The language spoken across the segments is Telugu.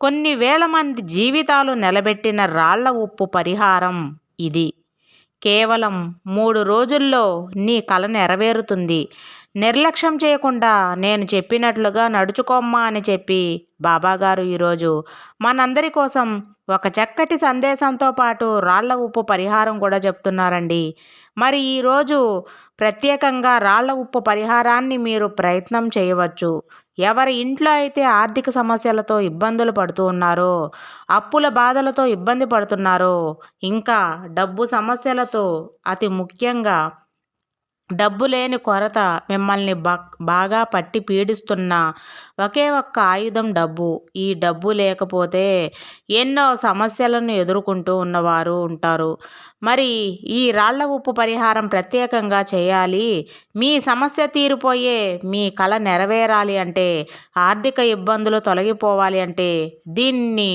కొన్ని వేల మంది జీవితాలు నిలబెట్టిన రాళ్ళ ఉప్పు పరిహారం ఇది. కేవలం మూడు రోజుల్లో నీ కల నెరవేరుతుంది. నిర్లక్ష్యం చేయకుండా నేను చెప్పినట్లుగా నడుచుకోమ్మా అని చెప్పి బాబాగారు ఈరోజు మనందరి కోసం ఒక చక్కటి సందేశంతో పాటు రాళ్ళ ఉప్పు పరిహారం కూడా చెప్తున్నారండి. మరి ఈరోజు ప్రత్యేకంగా రాళ్ళ ఉప్పు పరిహారాన్ని మీరు ప్రయత్నం చేయవచ్చు. ఎవరి ఇంట్లో అయితే ఆర్థిక సమస్యలతో ఇబ్బందులు పడుతూ ఉన్నారో అప్పుల బాధలతో ఇబ్బంది పడుతున్నారో ఇంకా డబ్బు సమస్యలతో అతి ముఖ్యంగా డబ్బు లేని కొరత మిమ్మల్ని బాగా పట్టి పీడిస్తున్న ఒకే ఒక్క ఆయుధం డబ్బు. ఈ డబ్బు లేకపోతే ఎన్నో సమస్యలను ఎదుర్కొంటూ ఉన్నవారు ఉంటారు. మరి ఈ రాళ్ళ ఉప్పు పరిహారం ప్రత్యేకంగా చేయాలి? మీ సమస్య తీరిపోయే మీ కళ నెరవేరాలి అంటే ఆర్థిక ఇబ్బందులు తొలగిపోవాలి అంటే దీన్ని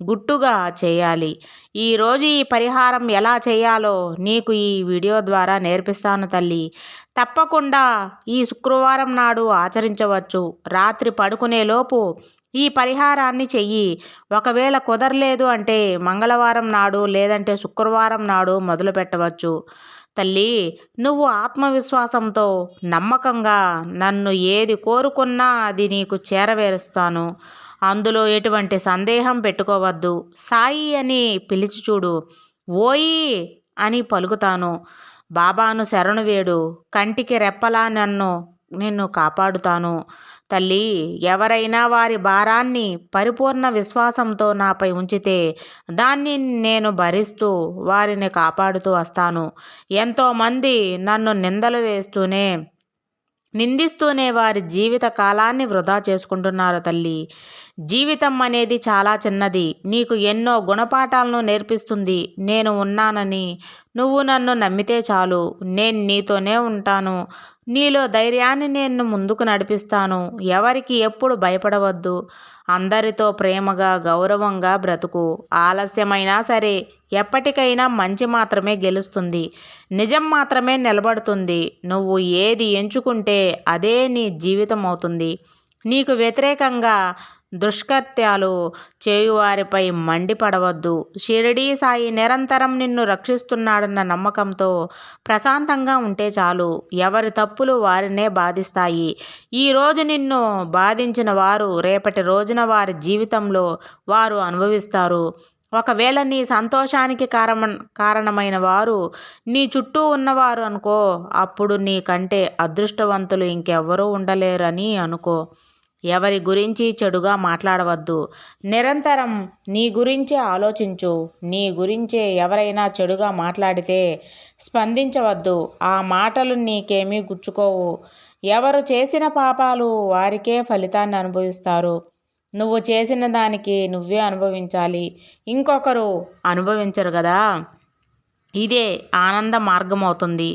గుట్టుగా చేయాలి. ఈరోజు ఈ పరిహారం ఎలా చేయాలో నీకు ఈ వీడియో ద్వారా నేర్పిస్తాను తల్లి. తప్పకుండా ఈ శుక్రవారం నాడు ఆచరించవచ్చు. రాత్రి పడుకునేలోపు ఈ పరిహారాన్ని చెయ్యి. ఒకవేళ కుదరలేదు అంటే మంగళవారం నాడు లేదంటే శుక్రవారం నాడు మొదలు పెట్టవచ్చు. తల్లి నువ్వు ఆత్మవిశ్వాసంతో నమ్మకంగా నన్ను ఏది కోరుకున్నా అది నీకు చేరవేరుస్తాను. అందులో ఎటువంటి సందేహం పెట్టుకోవద్దు. సాయి అని పిలిచి చూడు. ఓయి అని పలుకుతాను. బాబాను శరణు వేడు. కంటికి రెప్పలా నన్ను నిన్ను కాపాడుతాను. తల్లి ఎవరైనా వారి భారాన్ని పరిపూర్ణ విశ్వాసంతో నాపై ఉంచితే దాన్ని నేను భరిస్తూ వారిని కాపాడుతూ వస్తాను. ఎంతోమంది నన్ను నిందలు వేస్తూనే నిందిస్తూనే వారి జీవిత కాలాన్ని వృధా చేసుకుంటున్నారు తల్లి. జీవితం అనేది చాలా చిన్నది. నీకు ఎన్నో గుణపాఠాలను నేర్పిస్తుంది. నేను ఉన్నానని. నువ్వు నన్ను నమ్మితే చాలు. నేను నీతోనే ఉంటాను. నీలో ధైర్యాన్ని నేను ముందుకు నడిపిస్తాను. ఎవరికి ఎప్పుడు భయపడవద్దు. అందరితో ప్రేమగా గౌరవంగా బ్రతుకు. ఆలస్యమైనా సరే ఎప్పటికైనా మంచి మాత్రమే గెలుస్తుంది. నిజం మాత్రమే నిలబడుతుంది. నువ్వు ఏది ఎంచుకుంటే అదే నీ జీవితం అవుతుంది నీకు వ్యతిరేకంగా దుష్కర్త్యాలు చేయువారిపై మండిపడవద్దు. షిరిడీ సాయి నిరంతరం నిన్ను రక్షిస్తున్నాడన్న నమ్మకంతో ప్రశాంతంగా ఉంటే చాలు. ఎవరి తప్పులు వారినే బాధిస్తాయి. ఈరోజు నిన్ను బాధించిన వారు రేపటి రోజున వారి జీవితంలో వారు అనుభవిస్తారు. ఒకవేళ నీ సంతోషానికి కారమ కారణమైన వారు నీ చుట్టూ ఉన్నవారు అనుకో అప్పుడు నీకంటే అదృష్టవంతులు ఇంకెవ్వరూ ఉండలేరని అనుకో. ఎవరి గురించి చెడుగా మాట్లాడవద్దు. నిరంతరం నీ గురించే ఆలోచించు. నీ గురించే ఎవరైనా చెడుగా మాట్లాడితే స్పందించవద్దు. ఆ మాటలు నీకేమీ గుచ్చుకోవు. ఎవరు చేసిన పాపాలు వారికే ఫలితాన్ని అనుభవిస్తారు. నువ్వు చేసిన దానికి నువ్వే అనుభవించాలి. ఇంకొకరు అనుభవించరు కదా? ఇదే ఆనంద మార్గం అవుతుంది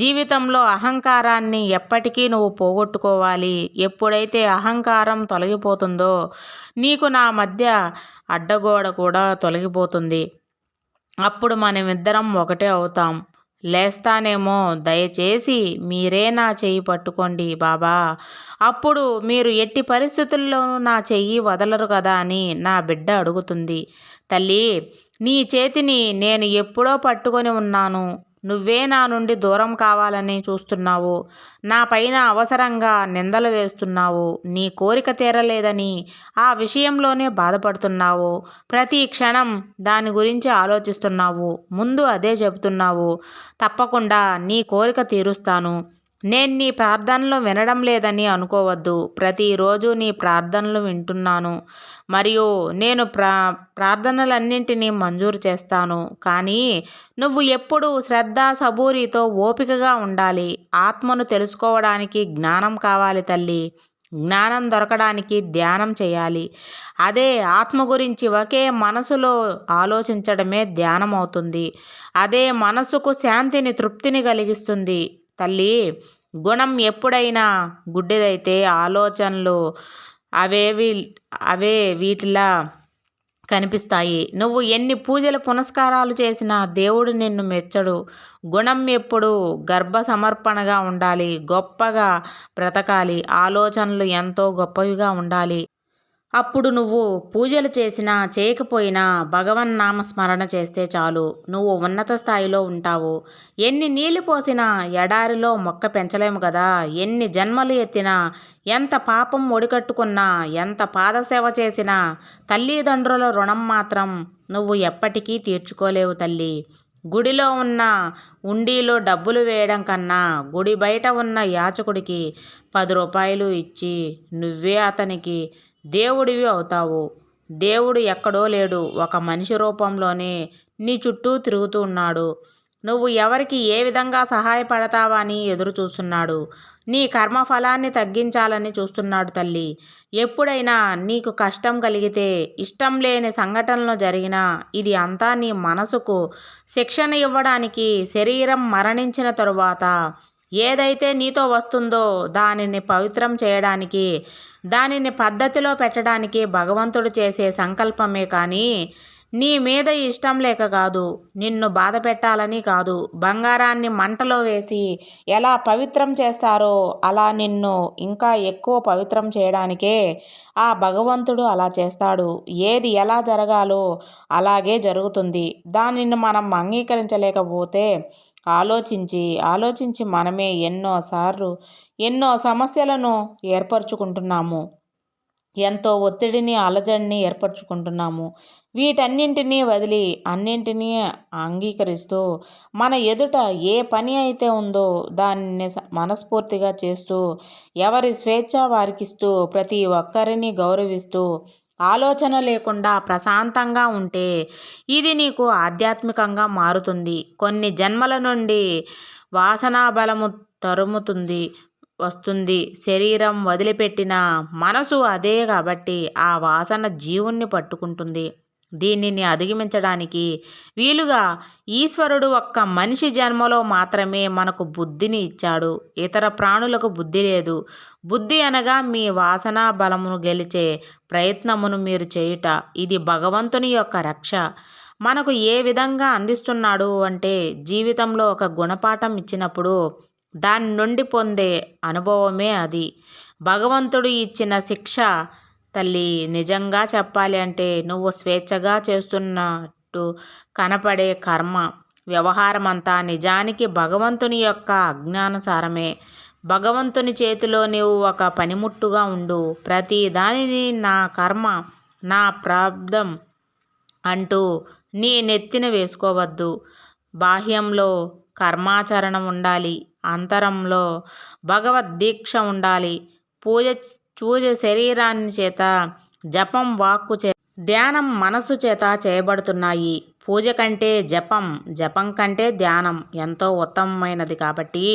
జీవితంలో అహంకారాన్ని ఎప్పటికీ నువ్వు పోగొట్టుకోవాలి. ఎప్పుడైతే అహంకారం తొలగిపోతుందో నీకు నా మధ్య అడ్డగోడ కూడా తొలగిపోతుంది. అప్పుడు మనమిద్దరం ఒకటే అవుతాం. లేస్తానేమో దయచేసి మీరే నా చెయ్యి పట్టుకోండి బాబా. అప్పుడు మీరు ఎట్టి పరిస్థితుల్లోనూ నా చెయ్యి వదలరు కదా అని నా బిడ్డ అడుగుతుంది. తల్లి నీ చేతిని నేను ఎప్పుడో పట్టుకొని ఉన్నాను. నువ్వే నా నుండి దూరం కావాలని చూస్తున్నావు. నా పైన అవసరంగా నిందలు వేస్తున్నావు. నీ కోరిక తీరలేదని ఆ విషయంలోనే బాధపడుతున్నావు. ప్రతి క్షణం దాని గురించి ఆలోచిస్తున్నావు. ముందు అదే చెబుతున్నావు. తప్పకుండా నీ కోరిక తీరుస్తాను. నేను నీ ప్రార్థనలు వినడం లేదని అనుకోవద్దు. ప్రతిరోజు నీ ప్రార్థనలు వింటున్నాను. మరియు నేను ప్రా ప్రార్థనలన్నింటినీ మంజూరు చేస్తాను. కానీ నువ్వు ఎప్పుడు శ్రద్ధ సబూరితో ఓపికగా ఉండాలి. ఆత్మను తెలుసుకోవడానికి జ్ఞానం కావాలి తల్లి. జ్ఞానం దొరకడానికి ధ్యానం చేయాలి. అదే ఆత్మ గురించి ఒకే మనసులో ఆలోచించడమే ధ్యానం అవుతుంది అదే మనసుకు శాంతిని తృప్తిని కలిగిస్తుంది. తల్లి గుణం ఎప్పుడైనా గుడ్డిదైతే ఆలోచనలు అవేవి అవే వీటిలా కనిపిస్తాయి. నువ్వు ఎన్ని పూజలు పునస్కారాలు చేసినా దేవుడు నిన్ను మెచ్చడు. గుణం ఎప్పుడు గర్భ సమర్పణగా ఉండాలి గొప్పగా బ్రతకాలి. ఆలోచనలు ఎంతో గొప్పవిగా ఉండాలి. అప్పుడు నువ్వు పూజలు చేసినా చేయకపోయినా భగవన్ నామస్మరణ చేస్తే చాలు. నువ్వు ఉన్నత స్థాయిలో ఉంటావు. ఎన్ని నీళ్ళు పోసినా ఎడారిలో మొక్క పెంచలేము కదా ఎన్ని జన్మలు ఎత్తినా ఎంత పాపం ఒడికట్టుకున్నా ఎంత పాదసేవ చేసినా తల్లిదండ్రుల రుణం మాత్రం నువ్వు ఎప్పటికీ తీర్చుకోలేవు తల్లి. గుడిలో ఉన్న ఉండీలో డబ్బులు వేయడం కన్నా గుడి బయట ఉన్న యాచకుడికి పది రూపాయలు ఇచ్చి నువ్వే అతనికి దేవుడివి అవుతావు. దేవుడు ఎక్కడో లేడు. ఒక మనిషి రూపంలోనే నీ చుట్టూ తిరుగుతూ ఉన్నాడు. నువ్వు ఎవరికి ఏ విధంగా సహాయపడతావని ఎదురు చూస్తున్నాడు నీ కర్మఫలాన్ని తగ్గించాలని చూస్తున్నాడు తల్లి. ఎప్పుడైనా నీకు కష్టం కలిగితే ఇష్టం లేని సంఘటనలు జరిగినా ఇది అంతా నీ మనసుకు శిక్షణ ఇవ్వడానికి శరీరం మరణించిన తరువాత ఏదైతే నీతో వస్తుందో దానిని పవిత్రం చేయడానికి దానిని పద్ధతిలో పెట్టడానికి భగవంతుడు చేసే సంకల్పమే కానీ నీ మీద ఇష్టం లేక కాదు నిన్ను బాధ పెట్టాలని కాదు బంగారాన్ని మంటలో వేసి ఎలా పవిత్రం చేస్తారో అలా నిన్ను ఇంకా ఎక్కువ పవిత్రం చేయడానికే ఆ భగవంతుడు అలా చేస్తాడు. ఏది ఎలా జరగాలో అలాగే జరుగుతుంది. దానిని మనం అంగీకరించలేకపోతే ఆలోచించి ఆలోచించి మనమే ఎన్నోసార్లు ఎన్నో సమస్యలను ఏర్పరచుకుంటున్నాము. ఎంతో ఒత్తిడిని అలజడిని ఏర్పరచుకుంటున్నాము. వీటన్నింటినీ వదిలి అన్నింటినీ అంగీకరిస్తూ మన ఎదుట ఏ పని అయితే ఉందో దాన్ని మనస్ఫూర్తిగా చేస్తూ ఎవరి స్వేచ్ఛ వారికిస్తూ ప్రతి ఒక్కరిని గౌరవిస్తూ ఆలోచన లేకుండా ప్రశాంతంగా ఉంటే ఇది నీకు ఆధ్యాత్మికంగా మారుతుంది. కొన్ని జన్మల నుండి వాసనా బలము తరుముతుంది వస్తుంది. శరీరం వదిలిపెట్టిన మనసు అదే కాబట్టి ఆ వాసన జీవుణ్ణి పట్టుకుంటుంది. దీనిని అధిగమించడానికి వీలుగా ఈశ్వరుడు ఒక్క మనిషి జన్మలో మాత్రమే మనకు బుద్ధిని ఇచ్చాడు. ఇతర ప్రాణులకు బుద్ధి లేదు. బుద్ధి అనగా మీ వాసనా బలమును గెలిచే ప్రయత్నమును మీరు చేయుట. ఇది భగవంతుని యొక్క రక్ష. మనకు ఏ విధంగా అందిస్తున్నాడు అంటే జీవితంలో ఒక గుణపాఠం ఇచ్చినప్పుడు దాని నుండి పొందే అనుభవమే అది. భగవంతుడు ఇచ్చిన శిక్ష తల్లి నిజంగా చెప్పాలి అంటే నువ్వు స్వేచ్ఛగా చేస్తున్నట్టు కనపడే కర్మ వ్యవహారం అంతా నిజానికి భగవంతుని యొక్క అజ్ఞానసారమే. భగవంతుని చేతిలో నీవు ఒక పనిముట్టుగా ఉండు. ప్రతి దానిని నా కర్మ నా ప్రాబ్దం అంటూ నీ నెత్తిన వేసుకోవద్దు. బాహ్యంలో కర్మాచరణం ఉండాలి. అంతరంలో భగవద్దీక్ష ఉండాలి. పూజ పూజ శరీరాన్ని చేత జపం వాక్కు చే ధ్యానం మనసు చేత చేయబడుతున్నాయి. పూజ కంటే జపం జపం కంటే ధ్యానం ఎంతో ఉత్తమమైనది కాబట్టి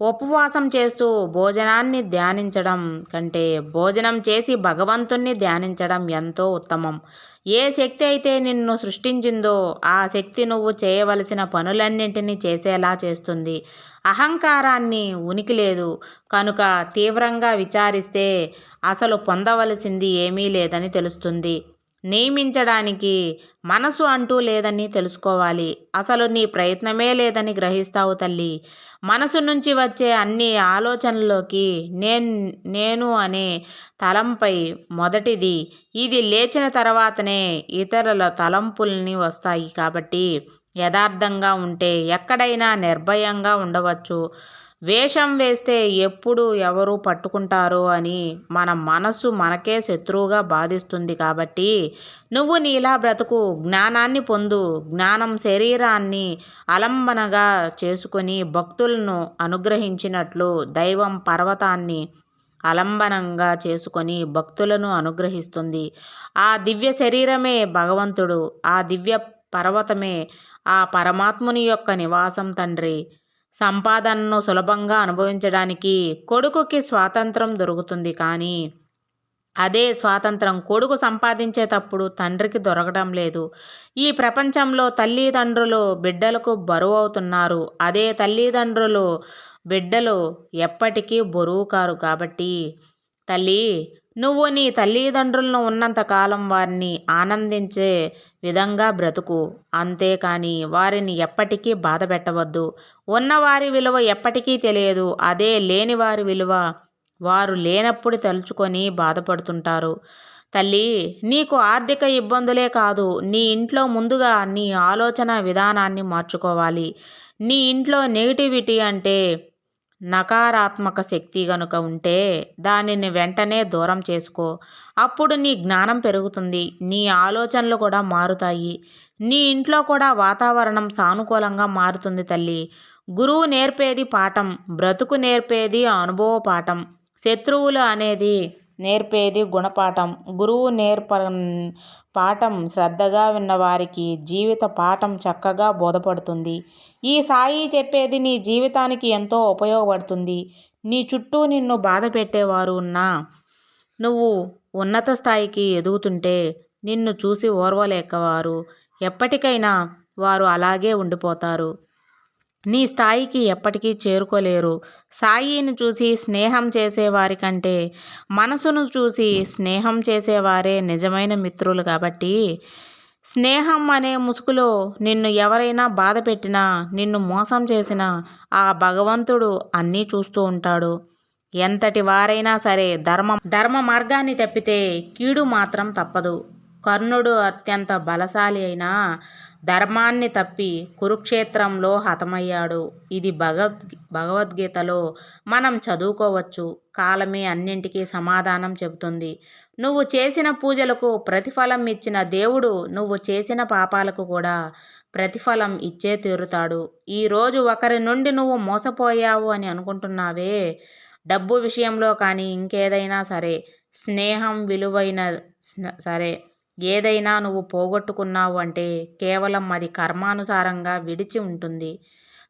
ఉపవాసం చేస్తూ భోజనాన్ని ధ్యానించడం కంటే భోజనం చేసి భగవంతుణ్ణి ధ్యానించడం ఎంతో ఉత్తమం. ఏ శక్తి అయితే నిన్ను సృష్టించిందో ఆ శక్తి నువ్వు చేయవలసిన పనులన్నింటినీ చేసేలా చేస్తుంది. అహంకారాన్ని ఉనికి లేదు. కనుక తీవ్రంగా విచారిస్తే అసలు పొందవలసింది ఏమీ లేదని తెలుస్తుంది. నియమించడానికి మనసు అంటూ లేదని తెలుసుకోవాలి. అసలు నీ ప్రయత్నమే లేదని గ్రహిస్తావు తల్లి. మనసు నుంచి వచ్చే అన్ని ఆలోచనల్లోకి నేను నేను అనే తలంపై మొదటిది ఇది లేచిన తర్వాతనే ఇతరుల తలంపుల్ని వస్తాయి కాబట్టి యథార్థంగా ఉంటే ఎక్కడైనా నిర్భయంగా ఉండవచ్చు. వేషం వేస్తే ఎప్పుడు ఎవరు పట్టుకుంటారో అని మన మనసు మనకే శత్రువుగా బాధిస్తుంది కాబట్టి నువ్వు నీలా బ్రతుకు జ్ఞానాన్ని పొందు జ్ఞానం శరీరాన్ని అలంబనగా చేసుకొని భక్తులను అనుగ్రహించినట్లు దైవం పర్వతాన్ని అలంబనంగా చేసుకొని భక్తులను అనుగ్రహిస్తుంది. ఆ దివ్య శరీరమే భగవంతుడు ఆ దివ్య పర్వతమే ఆ పరమాత్ముని యొక్క నివాసం తండ్రి. సంపాదనను సులభంగా అనుభవించడానికి కొడుకుకి స్వాతంత్రం దొరుకుతుంది కానీ అదే స్వాతంత్రం కొడుకు సంపాదించేటప్పుడు తండ్రికి దొరకడం లేదు. ఈ ప్రపంచంలో తల్లిదండ్రులు బిడ్డలకు బరువు అవుతున్నారు. అదే తల్లిదండ్రులు బిడ్డలు ఎప్పటికీ బరువు కారు కాబట్టి తల్లి నువ్వు నీ తల్లిదండ్రులను ఉన్నంతకాలం వారిని ఆనందించే విధంగా బ్రతుకు. అంతేకాని వారిని ఎప్పటికీ బాధ పెట్టవద్దు. ఉన్నవారి విలువ ఎప్పటికీ తెలియదు. అదే లేని వారి విలువ. వారు లేనప్పుడు తలుచుకొని బాధపడుతుంటారు. తల్లి నీకు ఆర్థిక ఇబ్బందులే కాదు. నీ ఇంట్లో ముందుగా నీ ఆలోచన విధానాన్ని మార్చుకోవాలి. నీ ఇంట్లో నెగిటివిటీ అంటే నకారాత్మక శక్తి గనుక ఉంటే దానిని వెంటనే దూరం చేసుకో. అప్పుడు నీ జ్ఞానం పెరుగుతుంది. నీ ఆలోచనలు కూడా మారుతాయి. నీ ఇంట్లో కూడా వాతావరణం సానుకూలంగా మారుతుంది తల్లి. గురువు నేర్పేది పాఠం బ్రతుకు నేర్పేది అనుభవ పాఠం. శత్రువులు అనేది నేర్పేది గుణపాఠం. గురువు నేర్ప పాఠం శ్రద్ధగా విన్నవారికి జీవిత పాఠం చక్కగా బోధపడుతుంది. ఈ సాయి చెప్పేది నీ జీవితానికి ఎంతో ఉపయోగపడుతుంది. నీ చుట్టూ నిన్ను బాధ పెట్టేవారు ఉన్నా నువ్వు ఉన్నత స్థాయికి ఎదుగుతుంటే నిన్ను చూసి ఓర్వలేకవారు ఎప్పటికైనా వారు అలాగే ఉండిపోతారు. నీ స్థాయికి ఎప్పటికీ చేరుకోలేరు. సాయిని చూసి స్నేహం చేసేవారి కంటే మనసును చూసి స్నేహం చేసేవారే నిజమైన మిత్రులు కాబట్టి స్నేహం అనే ముసుగులో నిన్ను ఎవరైనా బాధ పెట్టినా నిన్ను మోసం చేసినా ఆ భగవంతుడు అన్నీ చూస్తూ ఉంటాడు. ఎంతటి వారైనా సరే ధర్మ ధర్మ మార్గాన్ని తప్పితే కీడు మాత్రం తప్పదు. కర్ణుడు అత్యంత బలశాలి అయినా ధర్మాన్ని తప్పి కురుక్షేత్రంలో హతమయ్యాడు. ఇది భగవద్ భగవద్గీతలో మనం చదువుకోవచ్చు. కాలమే అన్నింటికీ సమాధానం చెబుతుంది. నువ్వు చేసిన పూజలకు ప్రతిఫలం ఇచ్చిన దేవుడు నువ్వు చేసిన పాపాలకు కూడా ప్రతిఫలం ఇచ్చే తీరుతాడు. ఈరోజు ఒకరి నుండి నువ్వు మోసపోయావు అని అనుకుంటున్నావే. డబ్బు విషయంలో కానీ ఇంకేదైనా సరే స్నేహం విలువైన సరే. ఏదైనా నువ్వు పోగొట్టుకున్నావు అంటే కేవలం అది కర్మానుసారంగా విడిచి ఉంటుంది.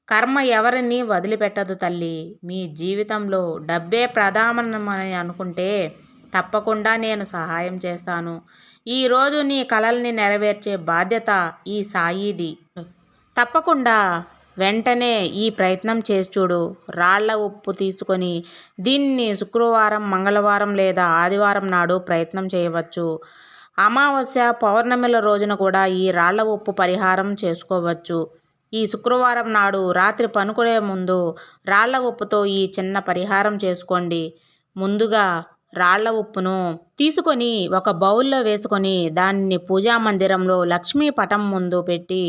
కర్మ ఎవరిని వదిలిపెట్టదు తల్లి. మీ జీవితంలో డబ్బే ప్రధానమని అనుకుంటే తప్పకుండా నేను సహాయం చేస్తాను. ఈరోజు నీ కలల్ని నెరవేర్చే బాధ్యత ఈ సాయిది. తప్పకుండా వెంటనే ఈ ప్రయత్నం చేసి చూడు. రాళ్ళ ఉప్పు తీసుకొని దీన్ని శుక్రవారం మంగళవారం లేదా ఆదివారం నాడు ప్రయత్నం చేయవచ్చు. అమావాస్య పౌర్ణమిల రోజున కూడా ఈ రాళ్ళ ఉప్పు పరిహారం చేసుకోవచ్చు. ఈ శుక్రవారం నాడు రాత్రి పనుకునే ముందు రాళ్ళ ఉప్పుతో ఈ చిన్న పరిహారం చేసుకోండి. ముందుగా రాళ్ళ ఉప్పును తీసుకొని ఒక బౌల్లో వేసుకొని దాన్ని పూజా మందిరంలో లక్ష్మీ పటం ముందు పెట్టి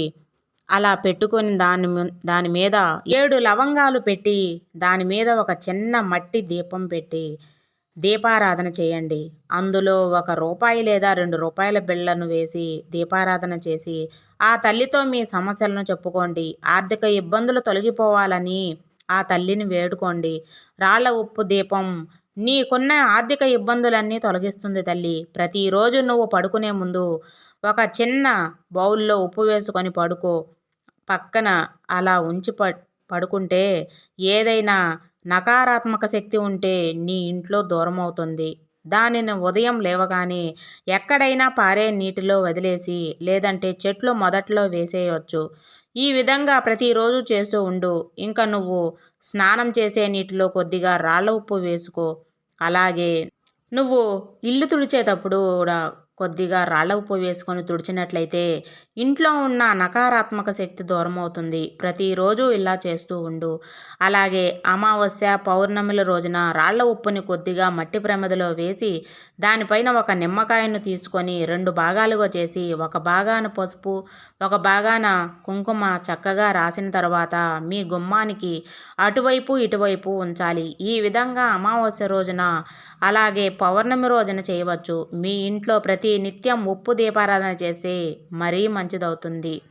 అలా పెట్టుకొని దాని దాని మీద ఏడు లవంగాలు పెట్టి దాని మీద ఒక చిన్న మట్టి దీపం పెట్టి దీపారాధన చేయండి. అందులో ఒక రూపాయి లేదా రెండు రూపాయల బిళ్ళను వేసి దీపారాధన చేసి ఆ తల్లితో మీ సమస్యలను చెప్పుకోండి. ఆర్థిక ఇబ్బందులు తొలగిపోవాలని ఆ తల్లిని వేడుకోండి. రాళ్ళ ఉప్పు దీపం నీకున్న ఆర్థిక ఇబ్బందులన్నీ తొలగిస్తుంది తల్లి. ప్రతిరోజు నువ్వు పడుకునే ముందు ఒక చిన్న బౌల్లో ఉప్పు వేసుకొని పడుకో. పక్కన అలా ఉంచి పడుకుంటే ఏదైనా నకారాత్మక శక్తి ఉంటే నీ ఇంట్లో దూరం అవుతుంది. దానిని ఉదయం లేవగానే ఎక్కడైనా పారే నీటిలో వదిలేసి లేదంటే చెట్లు మొదట్లో వేసేయవచ్చు ఈ విధంగా ప్రతిరోజు చేస్తూ ఉండు. ఇంకా నువ్వు స్నానం చేసే నీటిలో కొద్దిగా రాళ్ళ ఉప్పు వేసుకో. అలాగే నువ్వు ఇల్లు తుడిచేటప్పుడు కూడా కొద్దిగా రాళ్ళ ఉప్పు వేసుకొని తుడిచినట్లయితే ఇంట్లో ఉన్న నకారాత్మక శక్తి దూరం అవుతుంది ప్రతిరోజు ఇలా చేస్తూ ఉండు. అలాగే అమావాస్య పౌర్ణమిల రోజున రాళ్ళ ఉప్పుని కొద్దిగా మట్టి ప్రమిదలో వేసి దానిపైన ఒక నిమ్మకాయను తీసుకొని రెండు భాగాలుగా చేసి ఒక భాగాన పసుపు ఒక భాగాన కుంకుమ చక్కగా రాసిన తర్వాత మీ గుమ్మానికి అటువైపు ఇటువైపు ఉంచాలి. ఈ విధంగా అమావాస్య రోజున అలాగే పౌర్ణమి రోజున చేయవచ్చు. మీ ఇంట్లో ప్రతి నిత్యం ఉప్పు దీపారాధన చేస్తే మరీ మంచిదవుతుంది.